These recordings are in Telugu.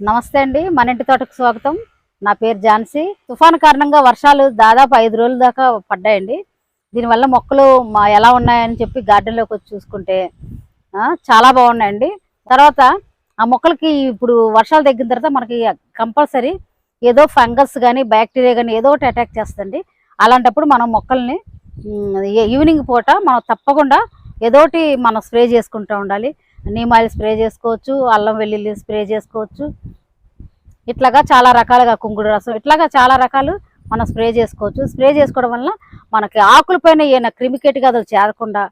నమస్తే అండి మన ఇంటి తోటకు స్వాగతం. నా పేరు ఝాన్సీ. తుఫాను కారణంగా వర్షాలు దాదాపు ఐదు రోజుల దాకా పడ్డాయండి. దీనివల్ల మొక్కలు మా ఎలా ఉన్నాయని చెప్పి గార్డెన్లోకి వచ్చి చూసుకుంటే చాలా బాగున్నాయండి. తర్వాత ఆ మొక్కలకి ఇప్పుడు వర్షాలు తగ్గిన తర్వాత మనకి కంపల్సరీ ఏదో ఫంగస్ కానీ బ్యాక్టీరియా కానీ ఏదో ఒకటి అటాక్ చేస్తుంది అలాంటప్పుడు మనం మొక్కల్ని ఈవినింగ్ పూట మనం తప్పకుండా ఏదో ఒకటి మనం స్ప్రే చేసుకుంటూ ఉండాలి. నీమ్ ఆయిల్ స్ప్రే చేసుకోవచ్చు అల్లం వెల్లుల్లి స్ప్రే చేసుకోవచ్చు. ఇట్లాగా చాలా రకాలుగా కుంకుడు రసం ఇట్లాగా చాలా రకాలు మనం స్ప్రే చేసుకోవచ్చు. స్ప్రే చేసుకోవడం వల్ల మనకి ఆకులపైన ఏమైనా క్రిమికేట్ అది చేరకుండా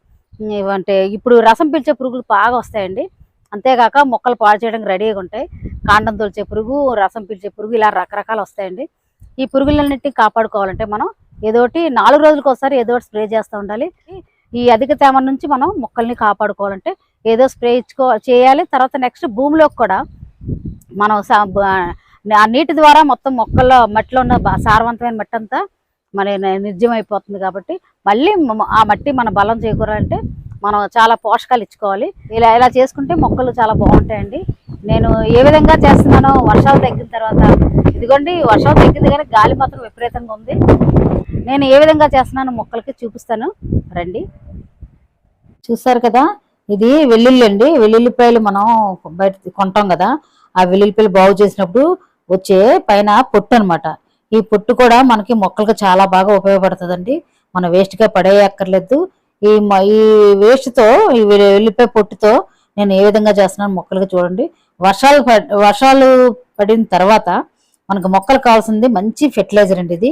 అంటే ఇప్పుడు రసం పీల్చే పురుగులు బాగా వస్తాయండి. అంతేకాక మొక్కలు పాడు చేయడానికి రెడీగా ఉంటాయి. కాండం తొలిచే పురుగు రసం పీల్చే పురుగు ఇలా రకరకాలు వస్తాయండి. ఈ పురుగులన్నింటినీ కాపాడుకోవాలంటే మనం ఏదోటి నాలుగు రోజులకు ఒకసారి ఏదో ఒకటి స్ప్రే చేస్తూ ఉండాలి. ఈ అధిక తేమ నుంచి మనం మొక్కల్ని కాపాడుకోవాలంటే ఏదో స్ప్రే ఇచ్చుకో చేయాలి. తర్వాత నెక్స్ట్ భూమిలోకి కూడా మనం బ- ఆ నీటి ద్వారా మొత్తం మొక్కల్లో మట్టిలో ఉన్న సారవంతమైన మట్టి అంతా మన నిర్జీవం అయిపోతుంది కాబట్టి మళ్ళీ ఆ మట్టి మన బలం చేకూరాలంటే మనం చాలా పోషకాలు ఇచ్చుకోవాలి. ఇలా ఇలా చేసుకుంటే మొక్కలు చాలా బాగుంటాయండి. నేను ఏ విధంగా చేస్తున్నానో వర్షాలు తగ్గిన తర్వాత ఇదిగోండి వర్షాలు తగ్గింది కానీ గాలి మాత్రం విపరీతంగా ఉంది. నేను ఏ విధంగా చేస్తున్నానో మొక్కలకి చూపిస్తాను. రండి. చూస్తారు కదా? ఇది వెల్లుల్లి అండి వెల్లుల్లిపాయలు మనం బయట కొంటాం కదా ఆ వెల్లుల్లిపాయలు బాగు చేసినప్పుడు వచ్చే పైన పొట్టు అన్నమాట. ఈ పొట్టు కూడా మనకి మొక్కలకు చాలా బాగా ఉపయోగపడుతుందండి. మనం వేస్ట్గా పడేయక్కర్లేదు ఈ మ- ఈ వేస్ట్తో ఈ వెల్లిపాయ పొట్టుతో నేను ఏ విధంగా చేస్తున్నాను మొక్కలకు చూడండి. వర్షాలు వర్షాలు పడిన తర్వాత మనకు మొక్కలు కావాల్సింది మంచి ఫెర్టిలైజర్ అండి ఇది.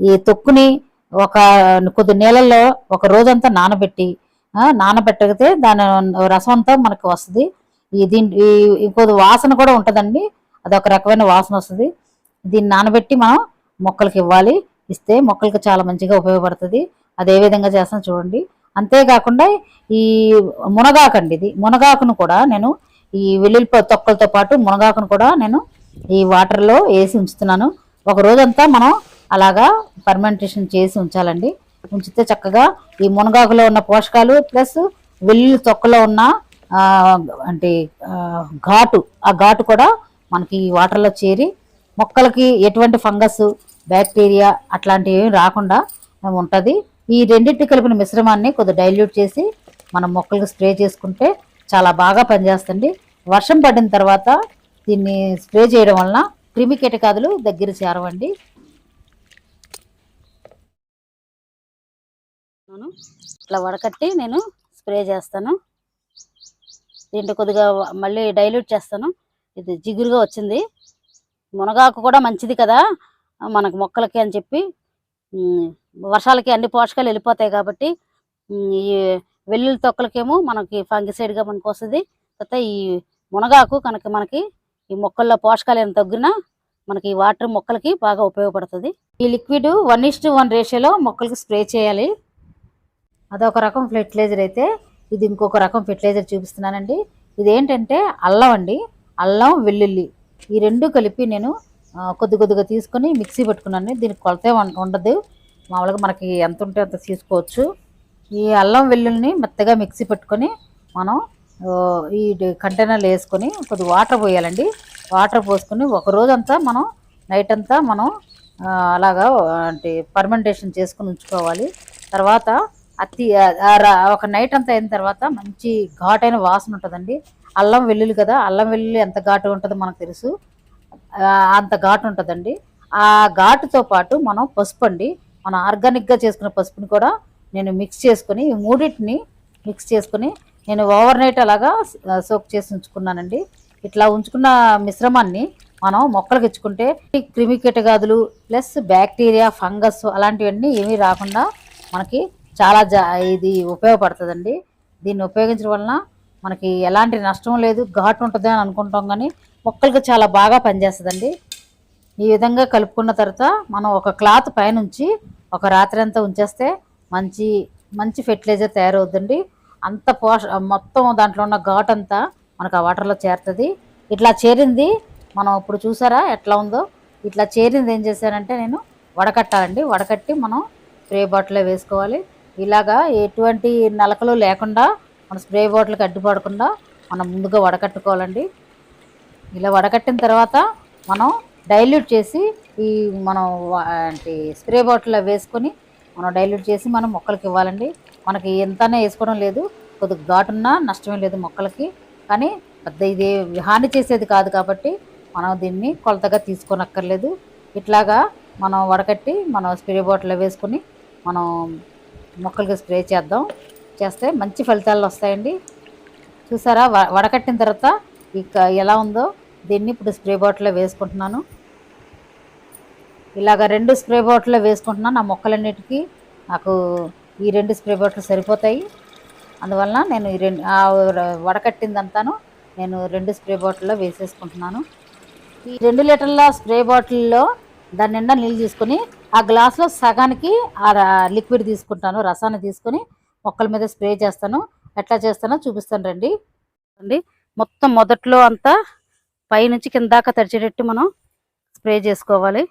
ఈ తొక్కుని ఒక కొద్ది నీళ్ళల్లో ఒక రోజంతా నానబెట్టి నానబెట్టగితే దాని రసం అంతా మనకు వస్తుంది. ఈ దీని ఈ- ఇంకొద్ది వాసన కూడా ఉంటుందండి. అది ఒక రకమైన వాసన వస్తుంది. దీన్ని నానబెట్టి మనం మొక్కలకి ఇవ్వాలి. ఇస్తే మొక్కలకి చాలా మంచిగా ఉపయోగపడుతుంది. అది ఏ విధంగా చేస్తాను చూడండి. అంతేకాకుండా ఈ మునగాకండి ఇది. మునగాకును కూడా నేను ఈ వెల్లుల్లి తొక్కలతో పాటు మునగాకును కూడా నేను ఈ వాటర్లో వేసి ఉంచుతున్నాను. ఒక రోజంతా మనం అలాగా పర్మెంటేషన్ చేసి ఉంచాలండి. ఉంచితే చక్కగా ఈ మునగాకులో ఉన్న పోషకాలు ప్లస్ వెల్లుల్లి తొక్కలో ఉన్న అంటే ఘాటు ఆ ఘాటు కూడా మనకి ఈ వాటర్లో చేరి మొక్కలకి ఎటువంటి ఫంగస్ బ్యాక్టీరియా అట్లాంటివి రాకుండా ఉంటుంది. ఈ రెండింటి కలిపిన మిశ్రమాన్ని కొద్దిగా డైల్యూట్ చేసి మనం మొక్కలకు స్ప్రే చేసుకుంటే చాలా బాగా పనిచేస్తుంది. వర్షం పడిన తర్వాత దీన్ని స్ప్రే చేయడం వలన క్రిమి కీటకాదులు దగ్గర చేరవండి. నేను ఇట్లా వడకట్టి నేను స్ప్రే చేస్తాను. దీంట్లో కొద్దిగా మళ్ళీ డైల్యూట్ చేస్తాను. ఇది జిగురుగా వచ్చింది. మునగాకు కూడా మంచిది కదా. మనకు మొక్కలకి అని చెప్పి వర్షాలకి అన్ని పోషకాలు వెళ్ళిపోతాయి కాబట్టి ఈ వెల్లుల్లి తొక్కలకేమో మనకి ఫంగిసైడ్గా మనకు వస్తుంది. తర్వాత ఈ మునగాకు కనుక మనకి ఈ మొక్కల్లో పోషకాలు ఏమైనా తగ్గినా మనకి ఈ వాటర్ మొక్కలకి బాగా ఉపయోగపడుతుంది. ఈ లిక్విడ్ వన్ ఇస్ వన్ రేషియోలో మొక్కలకు స్ప్రే చేయాలి. అదొక రకం ఫెర్టిలైజర్ అయితే ఇది ఇంకొక రకం ఫెర్టిలైజర్ చూపిస్తున్నానండి. ఇది ఏంటంటే అల్లం అండి. అల్లం వెల్లుల్లి ఈ రెండు కలిపి నేను కొద్ది కొద్దిగా తీసుకొని మిక్సీ పెట్టుకున్నాను. దీనికి కొలతే ఉండదు. మామూలుగా మనకి ఎంత ఉంటే అంత తీసుకోవచ్చు. ఈ అల్లం వెల్లుల్లిని మెత్తగా మిక్సీ పెట్టుకొని మనం ఈ కంటైనర్లు వేసుకొని కొద్ది వాటర్ పోయాలండి. వాటర్ పోసుకొని ఒక రోజంతా మనం నైట్ అంతా మనం అలాగా అంటే పర్మెంటేషన్ చేసుకుని ఉంచుకోవాలి. తర్వాత అతి ఒక నైట్ అంతా అయిన తర్వాత మంచి ఘాటైన వాసన ఉంటుందండి. అల్లం వెల్లుల్లి కదా అల్లం వెల్లుల్లి ఎంత ఘాటు ఉంటుందో మనకు తెలుసు. అంత ఘాటు ఉంటుందండి. ఆ ఘాటుతో పాటు మనం పసుపు అండి మనం ఆర్గానిక్గా చేసుకున్న పసుపుని కూడా నేను మిక్స్ చేసుకుని ఈ మూడింటిని మిక్స్ చేసుకొని నేను ఓవర్ నైట్ అలాగా సోక్ చేసి ఉంచుకున్నానండి. ఇట్లా ఉంచుకున్న మిశ్రమాన్ని మనం మొక్కలకు ఇచ్చుకుంటే క్రిమికీటగాదులు క్రిమి ప్లస్ బ్యాక్టీరియా ఫంగస్ అలాంటివన్నీ ఏమీ రాకుండా మనకి చాలా జా ఇది ఉపయోగపడుతుందండి. దీన్ని ఉపయోగించడం వలన మనకి ఎలాంటి నష్టం లేదు ఘాటు ఉంటుంది అని అనుకుంటాం కానీ మొక్కలకు చాలా బాగా పనిచేస్తుందండి. ఈ విధంగా కలుపుకున్న తర్వాత మనం ఒక క్లాత్ పైనుంచి ఒక రాత్రి అంతా ఉంచేస్తే మంచి మంచి ఫెర్టిలైజర్ తయారవుద్దండి. అంత పోష మొత్తం దాంట్లో ఉన్న ఘాట్ అంతా మనకు ఆ వాటర్లో చేరుతుంది. ఇట్లా చేరింది మనం ఇప్పుడు చూసారా ఎట్లా ఉందో? ఇట్లా చేరింది ఏం చేశానంటే నేను వడకట్టాలండి. వడకట్టి మనం స్ప్రే బాటిల్లో వేసుకోవాలి. ఇలాగా ఎటువంటి నలకలు లేకుండా మన స్ప్రే బాటిల్కి అడ్డుపడకుండా మనం ముందుగా వడకట్టుకోవాలండి. ఇలా వడకట్టిన తర్వాత మనం డైల్యూట్ చేసి ఈ మనం అంటే స్ప్రే బాటిల్లో వేసుకొని మనం డైల్యూట్ చేసి మనం మొక్కలకి ఇవ్వాలండి. మనకి ఎంతనే వేసుకోవడం లేదు కొద్దిగా ఘాటున్నా నష్టమే లేదు మొక్కలకి. కానీ పెద్ద ఇది హాని చేసేది కాదు కాబట్టి మనం దీన్ని కొలతగా తీసుకోనక్కర్లేదు. ఇట్లాగా మనం వడకట్టి మనం స్ప్రే బాటిల్లో వేసుకొని మనం మొక్కలకి స్ప్రే చేద్దాం. చేస్తే మంచి ఫలితాలు వస్తాయండి. చూసారా? వ- వడకట్టిన తర్వాత ఇక ఎలా ఉందో దీన్ని ఇప్పుడు స్ప్రే బాటిల్లో వేసుకుంటున్నాను. ఇలాగ రెండు స్ప్రే బాటిల్లో వేసుకుంటున్నాను. నా మొక్కలన్నిటికీ నాకు ఈ రెండు స్ప్రే బాటిల్ సరిపోతాయి. అందువలన నేను ఈ రెండు వడకట్టిందంతాను నేను రెండు స్ప్రే బాటిల్లో వేసేసుకుంటున్నాను. ఈ రెండు లీటర్ల స్ప్రే బాటిల్లో దాని నిండా నీళ్ళు తీసుకొని ఆ గ్లాస్లో సగానికి ఆ లిక్విడ్ తీసుకుంటాను రసాన్ని తీసుకొని మొక్కల మీద స్ప్రే చేస్తాను. ఎట్లా చేస్తానో చూపిస్తాను రండి. అండి మొత్తం మొదట్లో అంతా పైనుంచి కింద దాకా తడిచేటట్టు మనం స్ప్రే చేసుకోవాలి.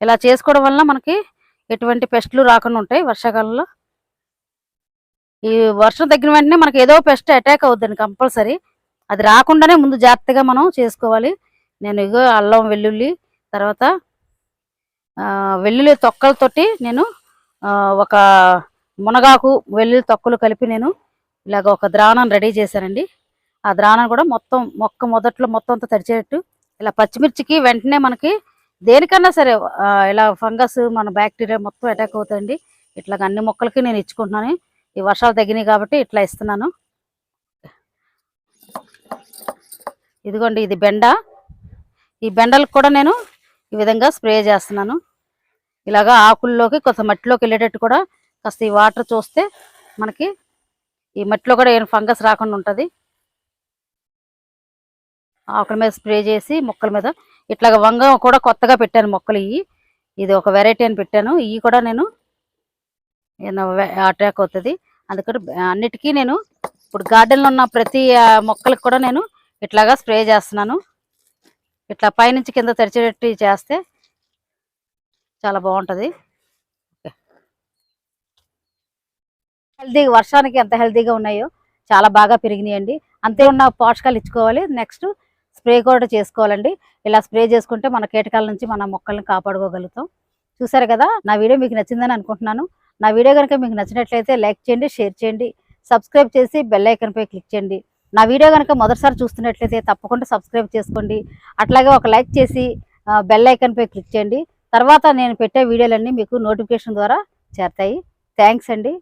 ఇలా చేసుకోవడం వల్ల మనకి ఎటువంటి పెస్ట్లు రాకుండా ఉంటాయి వర్షాకాలంలో. ఈ వర్షం తగ్గిన వెంటనే మనకి ఏదో పెస్ట్ అటాక్ అవుద్దండి కంపల్సరీ. అది రాకుండానే ముందు జాగ్రత్తగా మనం చేసుకోవాలి. నేను ఇగో అల్లం వెల్లుల్లి తర్వాత వెల్లుల్లి తొక్కలతోటి నేను ఒక మునగాకు వెల్లుల్లి తొక్కలు కలిపి నేను ఇలాగ ఒక ద్రావణం రెడీ చేశానండి. ఆ ద్రావణం కూడా మొత్తం మొక్క మొదట్లో మొత్తం అంతా తడిచేటట్టు ఇలా పచ్చిమిర్చికి వెంటనే మనకి దేనికన్నా సరే ఇలా ఫంగస్ మన బ్యాక్టీరియా మొత్తం అటాక్ అవుతాయండి ఇట్లా అన్ని మొక్కలకి నేను ఇచ్చుకుంటున్నాను. ఈ వర్షాలు తగ్గినాయి కాబట్టి ఇట్లా ఇస్తున్నాను. ఇదిగోండి ఇది బెండ. ఈ బెండలకు కూడా నేను ఈ విధంగా స్ప్రే చేస్తున్నాను. ఇలాగా ఆకుల్లోకి కొంత మట్టిలోకి వెళ్ళేటట్టు కూడా కాస్త ఈ వాటర్ చూస్తే మనకి ఈ మట్టిలో కూడా ఏం ఫంగస్ రాకుండా ఉంటుంది. ఆకుల మీద స్ప్రే చేసి మొక్కల మీద ఇట్లాగ వంగ కూడా కొత్తగా పెట్టాను మొక్కలు ఇవి. ఇది ఒక వెరైటీ అని పెట్టాను. ఇవి కూడా నేను అటాక్ అవుతుంది. అందుకని అన్నిటికీ నేను ఇప్పుడు గార్డెన్లో ఉన్న ప్రతి మొక్కలకు కూడా నేను ఇట్లాగా స్ప్రే చేస్తున్నాను. ఇట్లా పైనుంచి కింద తెరిచేటట్టు చేస్తే చాలా బాగుంటుంది. హెల్తీ వర్షానికి ఎంత హెల్తీగా ఉన్నాయో చాలా బాగా పెరిగినాయండి. అంతే ఉన్న పోషకాలు ఇచ్చుకోవాలి. నెక్స్ట్ స్ప్రే కూడా చేసుకోవాలండి. ఇలా స్ప్రే చేసుకుంటే మన కీటకాల నుంచి మన మొక్కల్ని కాపాడుకోగలుగుతాం. చూసారు కదా నా వీడియో మీకు నచ్చిందని అనుకుంటున్నాను. నా వీడియో కనుక మీకు నచ్చినట్లయితే లైక్ చేయండి షేర్ చేయండి సబ్స్క్రైబ్ చేసి బెల్ ఐకన్పై క్లిక్ చేయండి. నా వీడియో కనుక మొదటిసారి చూస్తున్నట్లయితే తప్పకుండా సబ్స్క్రైబ్ చేసుకోండి. అట్లాగే ఒక లైక్ చేసి బెల్ ఐకన్పై క్లిక్ చేయండి. తర్వాత నేను పెట్టే వీడియోలన్నీ మీకు నోటిఫికేషన్ ద్వారా చేరతాయి. థ్యాంక్స్ అండి.